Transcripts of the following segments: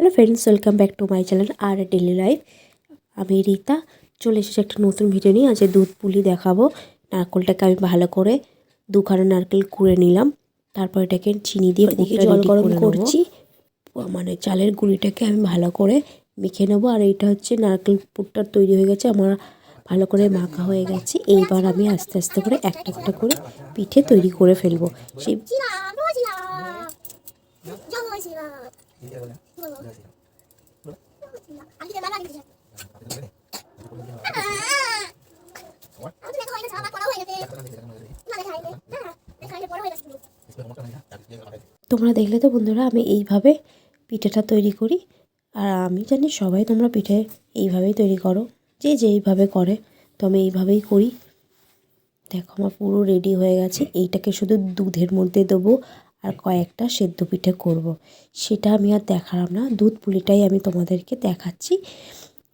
Hello friends welcome back to my channel R daily life আমি রীতা চলে এসেছি একটা নতুন ভিডিও নিয়ে। আজ দুধ পুলি দেখাবো। নারকেলটাকে আমি ভালো করে দুখানা নারকেল কুড়ে নিলাম। তারপর এটাকে চিনি দিয়ে জল গরম করছি। মানে চালের গুঁড়িটাকে আমি ভালো করে মেখে নেব। আর এটা হচ্ছে নারকেল পুরটা তৈরি হয়ে গেছে আমার ভালো করে মাখা হয়ে গেছে। এইবার আমি আস্তে আস্তে করে একটা একটা করে পিঠে তৈরি করে ফেলব। সেই তোমরা দেখলে তো বন্ধুরা, আমি এইভাবে পিঠেটা তৈরি করি। আর আমি জানি সবাই তোমরা পিঠে এইভাবেই তৈরি করো। যে যেইভাবে করে, তো আমি এইভাবেই করি। দেখো, আমার পুরো রেডি হয়ে গেছে। এইটাকে শুধু দুধের মধ্যে দেবো। আর কয়েকটা সেদ্ধ পিঠে করব। সেটা আমি আর দেখালাম না, দুধ পুলিটাই আমি তোমাদেরকে দেখাচ্ছি।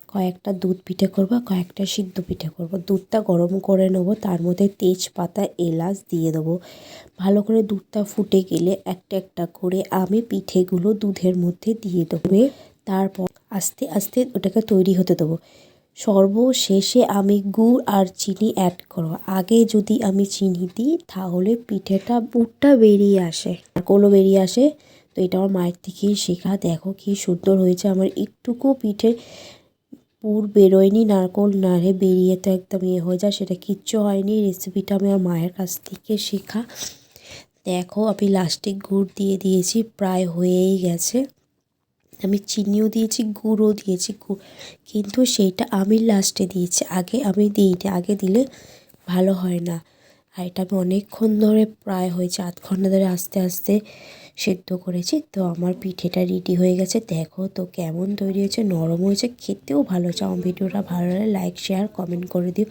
কয়েকটা দুধ পিঠে করব, কয়েকটা সিদ্ধ পিঠে করব। দুধটা গরম করে নেব, তার মধ্যে তেজপাতা, এলাচ দিয়ে দেবো। ভালো করে দুধটা ফুটে গেলে একটা একটা করে আমি পিঠেগুলো দুধের মধ্যে দিয়ে দেবো। তারপর আস্তে আস্তে ওটাকে তৈরি হতে দেবো। সর্বশেষে আমি গুড় আর চিনি অ্যাড করব। আগে যদি আমি চিনি দিই, তাহলে পিঠেটা পুরটা বেরিয়ে আসে। নারকোলও বেরিয়ে আসে? তো এটা আমার মায়ের থেকেই শেখা। দেখো কি সুন্দর হয়েছে। আমার একটুকু পিঠে পুর বেরোয়নি, নারকোল নাড়ে বেরিয়ে তো একদম ইয়ে হয়ে যায়। সেটা কিচ্ছু হয়নি। রেসিপিটা আমি আমার মায়ের কাছ থেকে শেখা। দেখো, আমি লাস্টে গুড় দিয়ে দিয়েছি, প্রায় হয়েই গেছে। আমি চিনিও দিয়েছি গুড়ও দিয়েছি কিন্তু সেইটা আমি লাস্টে দিয়েছি। আগে আমি দিইনি, আগে দিলে ভালো হয় না। আর এটা আমি অনেকক্ষণ ধরে প্রায় হয়েছে, আধ ঘণ্টা ধরে আস্তে আস্তে সেদ্ধ করেছি। তো আমার পিঠেটা রেডি হয়ে গেছে। দেখো তো কেমন তৈরি হয়েছে, নরম হয়েছে, খেতেও ভালো হয়েছে। আমার ভিডিওটা ভালো লাগে লাইক শেয়ার কমেন্ট করে দিও।